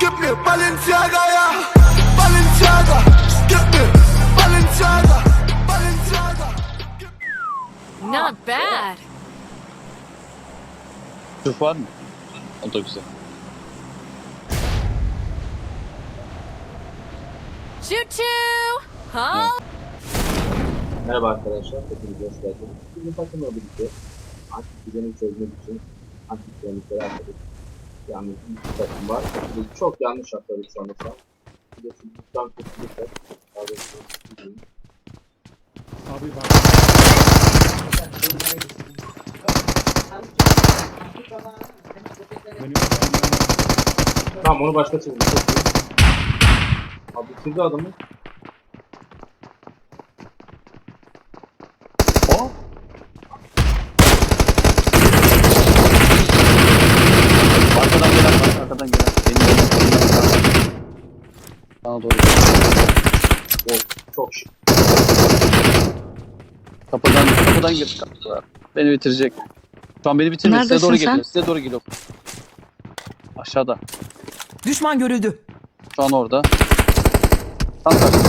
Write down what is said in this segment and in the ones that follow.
Gib mir Balenciaga, ja. Balenciaga. Gib mir Balenciaga. Balenciaga. Not bad. Türk var mı? O da güzel. Choo choo. Huh? Merhaba arkadaşlar, hepiniz hoş geldiniz. Bugün takımla birlikte antik düzeni çözmek için antik dinamikleri atladık. Yani bir takım var. Biz çok yanlış atladık sanırsam. Bir de çocuktan kurtulursak. Abi bak. Benim Tamam onu başka iyi. Abi bitirdi adamı. O? Arkadan gelen var, arkadan gelen. Benim benim. Bana doğru. O şık. Kapıdan, kapıdan girdi kapıda. Beni bitirecek. Şu an beni bitirmiyor. Size Neredesin doğru sen? geliyor. Size doğru geliyor. Aşağıda. Düşman görüldü. Şu an orada. Tam karşıda.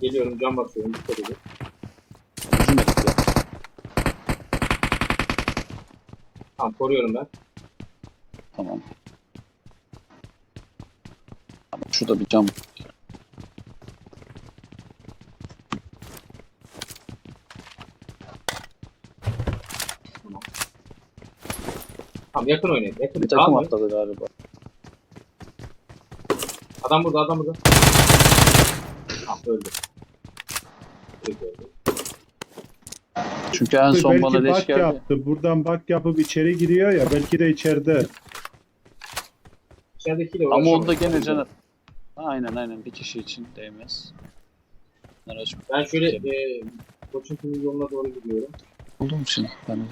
Geliyorum cam basıyorum. Dikkat edin. Hücum etti ya. Tamam koruyorum ben. Tamam. Ama şurada bir cam. Tamam yakın oynayın. Yakın. Bir takım Tamam, atladı galiba. Adam burada adam burada. Tamam öldü. Çünkü en son belki bana leş bak geldi. yaptı. Buradan bak yapıp içeri giriyor ya. Belki de içeride. İçeridekiyle Ama uğraşamam. onda gene canı. Aynen aynen bir kişi için değmez. Ben şöyle e, koçun yoluna doğru gidiyorum. buldum şimdi. Ben de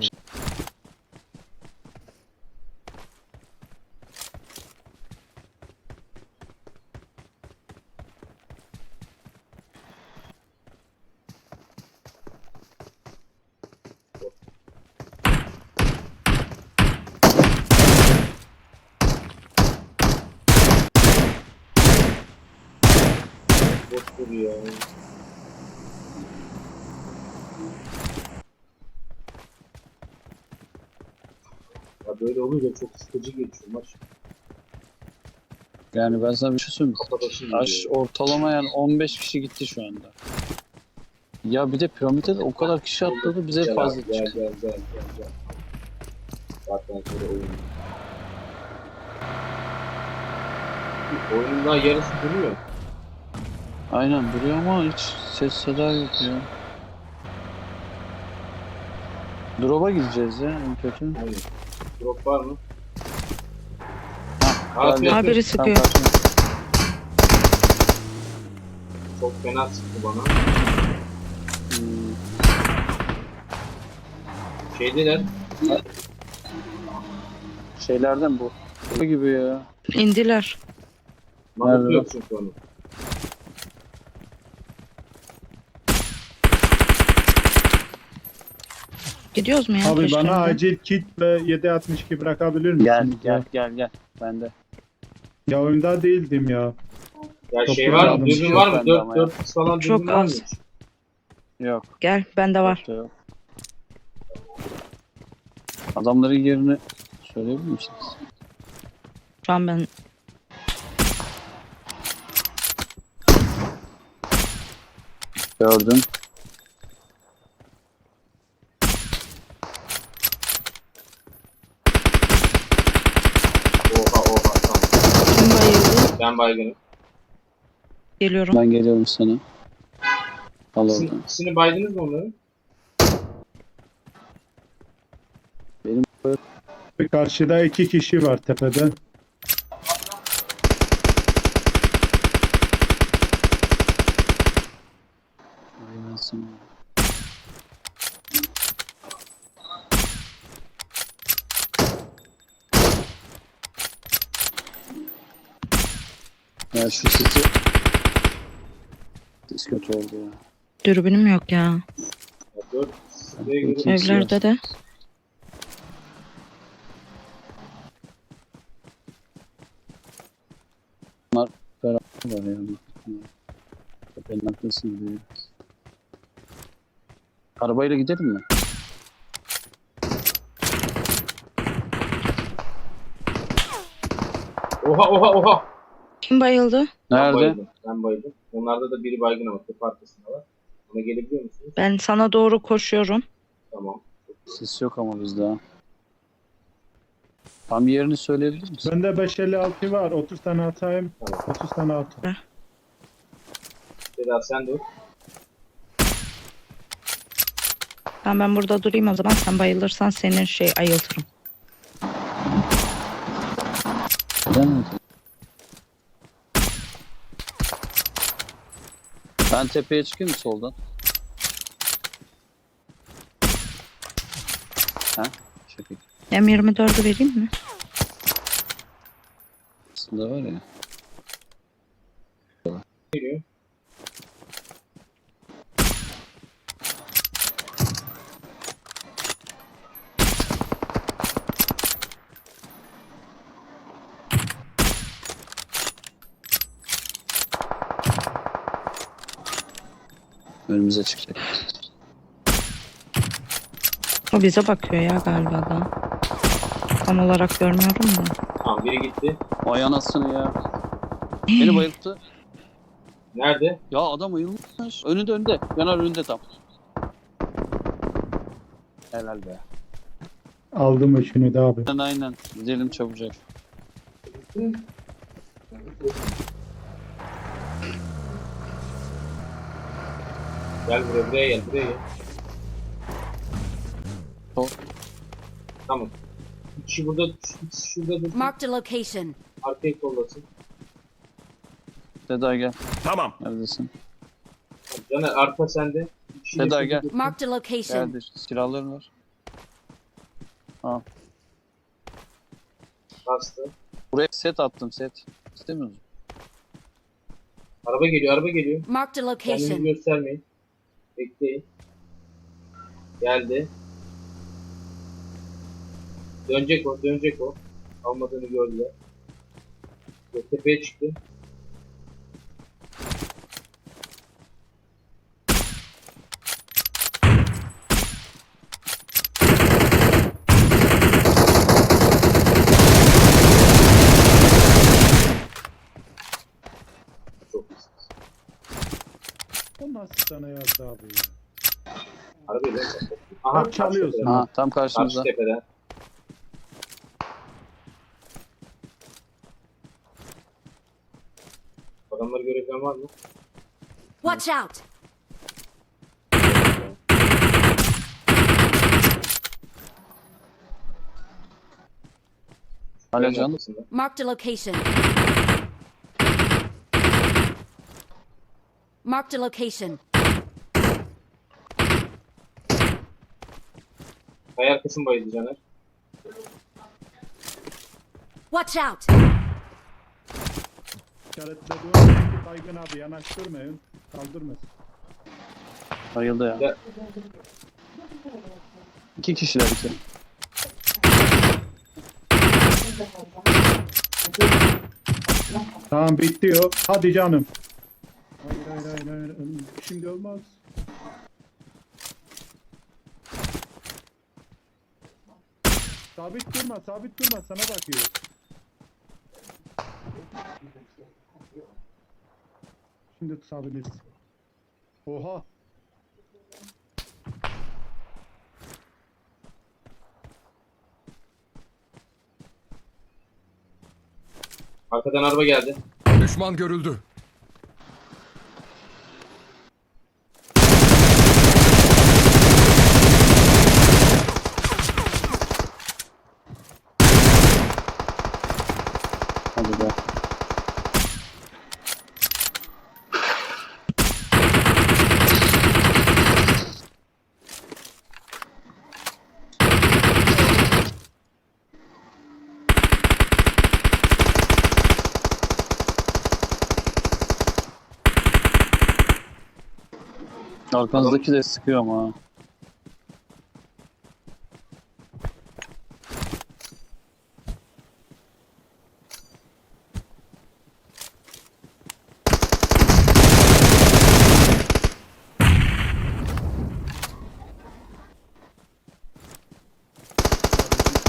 Bot duruyor. Ya böyle olunca çok sıkıcı geçiyor maç. Yani ben sana bir şey söyleyeyim. Aş ortalama yani 15 kişi gitti şu anda. Ya bir de piramide de o kadar kişi atladı bize Gel fazla Gel çıktı. gel gel gel gel. Zaten şöyle oyun. Oyunun daha yarısı duruyor. Aynen duruyor ama hiç ses seda yok ya. Drop'a gideceğiz ya en kötü. Aynen. Drop var mı? Ha, geldi. Abi biri Tam sıkıyor. karşımda. Çok fena sıktı bana. Hmm, Şeydeler. şeylerden bu. Bu gibi ya. İndiler. Nerede? yok çünkü onu. Gidiyoruz mu ya? Abi Keşke bana de. acil kit ve 762 bırakabilir misin? Gel gel gel gel. Bende. Ya oyunda değildim ya. Ya şey var mı? şey var yok mı? bende 4 ama ya. 4 x falan Çok dürbün var mı? az. Yok. Gel bende var. yok da yok. Adamların yerini söyleyebilir misiniz? Şu an ben Gördüm. Oha oha tamam. kim bayıldı? Ben baygınım. Geliyorum. Ben geliyorum sana. Al İkisini, oradan. ikisini baydınız mı onların? Karşıda iki kişi var tepede. Aynen sana. Ya şu sesi... Ses kötü oldu ya. Dürbünüm yok ya. Evlerde de. Bunlar beraber var yani. Tepenin arkasında Arabayla gidelim mi? Oha oha oha. Kim bayıldı? Ben Nerede? bayıldım. Ben bayıldım. Onlarda da biri baygın ama tepe arkasında var. Ona gelebiliyor musunuz? Ben sana doğru koşuyorum. Tamam. Ses yok ama bizde. ha. Tam yerini söyleyebilir misin? Bende 556 var. 30 tane atayım. Tamam. 30 tane at. Sedat sen dur. Ben ben burada durayım o zaman sen bayılırsan senin şey ayıltırım. Neden Ben tepeye çıkayım mı soldan? Ha? Şaka. M24'ü vereyim mi? Aslında var ya. Önümüze çıkacak. O bize bakıyor ya galiba da. Tam olarak görmüyorum da. Tamam biri gitti. Vay anasını ya. Beni bayılttı. Nerede? Ya adam ayılmış. Önünde önünde. Yanar önünde tam. Helal be. Aldım üçünü de abi. Aynen aynen. Gidelim çabucak. Gel buraya buraya gel buraya gel. Sol. Tamam. Bir kişi burada, bir kişi şurada dur. Marked a location. Arkayı kollasın. Seda gel. Tamam. Neredesin? Caner arka sende. Bir kişi de Seda şurada gel. dur. Marked a location. Geldi. Silahların var. Bastı. Buraya set attım set. İstemiyor musun? Araba geliyor, araba geliyor. Marked a Kendinizi location. göstermeyin. Bekleyin. Geldi. Dönecek o, dönecek o. Almadığını gördüler. Tepeye çıktı. Çok iyisiniz. O nasıl abi ya? Arabayı ben Aha, çalıyorsun. karşı. Ha tam Karşı karşımızda. tepeden. Adamları görebilen var mı? Watch out. Hala canlı. Marked a location. Marked a location. Kaya arkasını bayıldı Caner. Watch out. İşaretledi o. Baygın abi yanaştırmayın. Kaldırmasın. Bayıldı ya. Ya. İki kişiler iki. Tamam bitti o. Hadi canım. Hayır hayır hayır. hayır. Şimdi olmaz. Sabit durma, sabit durma. Sana bakıyor. Şimdi tutabilirsin. Oha. Arkadan araba geldi. Düşman görüldü. Arkanızdaki de sıkıyor ama. ha.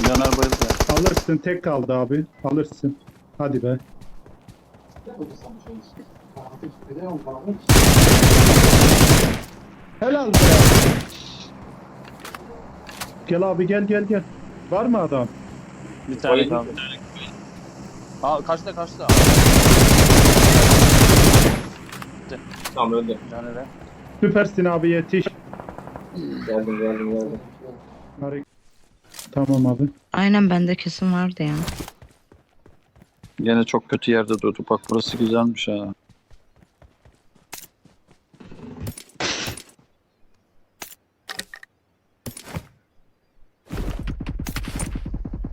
Caner. Alırsın tek kaldı abi. Alırsın. Hadi be. Yapıldı Helal be. Gel abi gel gel gel. Var mı adam? Bir tane kaldı. Aa kaçta kaçta? Tamam öldü. Bir tane de. Süpersin abi yetiş. Geldim geldim geldim. Harika. Tamam abi. Aynen bende kesin vardı ya. Gene çok kötü yerde durdu. Bak burası güzelmiş ha.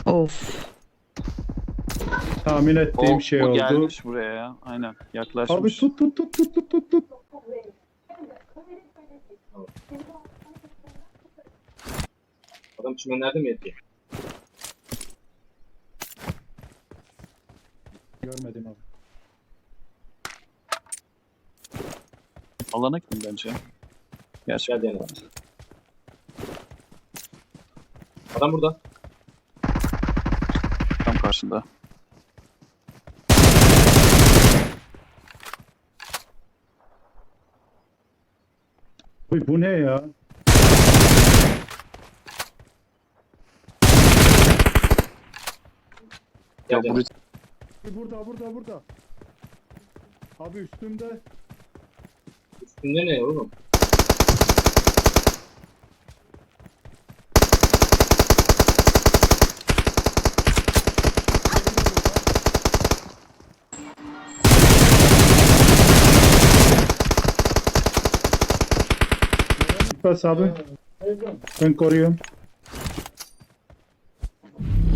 Of. Tahmin ettiğim O, şey o oldu. gelmiş buraya ya. Aynen. Yaklaşmış. Abi tut tut tut tut tut tut tut. Adam çimenlerde mi yatıyor? Görmedim abi. Alana kim bence? Gerçi Gel. Adam burada. Karşında. Uy bu ne ya? Ya burası Burada burada burada. Abi üstümde. Üstünde ne oğlum? Bas abi. Ben koruyorum.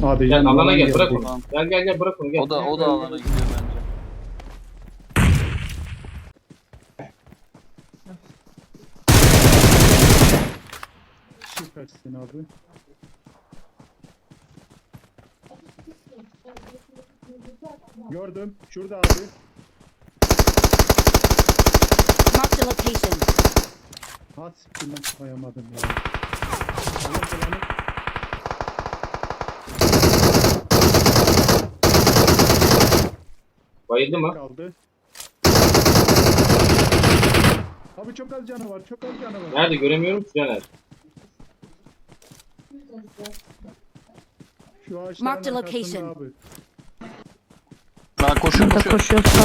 Hadi Gel alana gel bırak onu. Gel gel gel bırak onu gel. o da o da alana gidiyor bence. Süpersin abi. Gördüm. Şurada abi. Marked a location. Ha siktir lan koyamadım ya. Bayıldı mı? kaldı. Abi çok az canı var. Çok az canı var. Nerede göremiyorum ki Caner. Şu ağaçların Mark the arkasında location. Abi. Daha koşuyor Burada koşuyor. koşuyorsa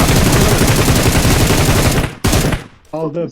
Aldım.